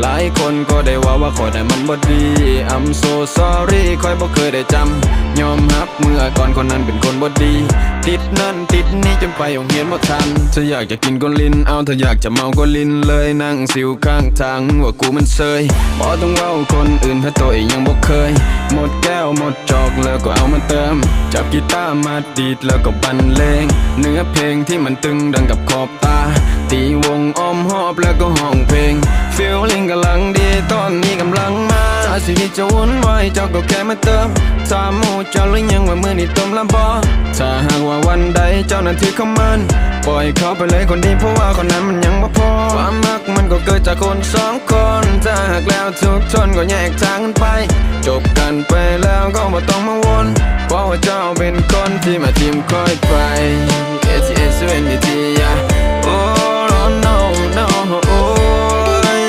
หลายคนก็ได้ว่าว่าคอยแต่มันบ่ดี I'm so sorry คอยบ่เคยได้จำ ยอมรับเมื่อก่อนคนนั้นเป็นคนบ่ดี ติดนั่นติดนี่จนไปโรงเรียนบ่ทันเธออยากจะกินก็ลิ้นเอาเธออยากจะเมาก็ลิ้นเลยนั่งสิวข้างทางว่ากูมันเซยบ่ต้องเว้าคนอื่นถ้าตัวเองยังบ่เคย หมดแก้วหมดจอกแล้วก็เอามาเติม จับกีตาร์มาดีดแล้วก็บรรเลงเนื้อเพลงที่มันตึงดังกับขอบตา ตีวงอ้อมหอบแล้วก็ห้อง จะวุ่นวายเจ้าก็แค่มาเติมถามหมูเจ้าหรือยังว่ามือนี่ต้มลำบอถ้าหากว่าวันใดเจ้าหน้าที่เขามัน ปล่อยเขาไปเลยคนดีเพราะว่าคนนั้นมันยังบ่พอความรักมันก็เกิดจากคนสองคนถ้าหากแล้วทุกคนก็แยกทางกันไป จบกันไปแล้วก็บ่ต้องมาวน เพราะว่าเจ้าเป็นคนที่มาทิมคอยไป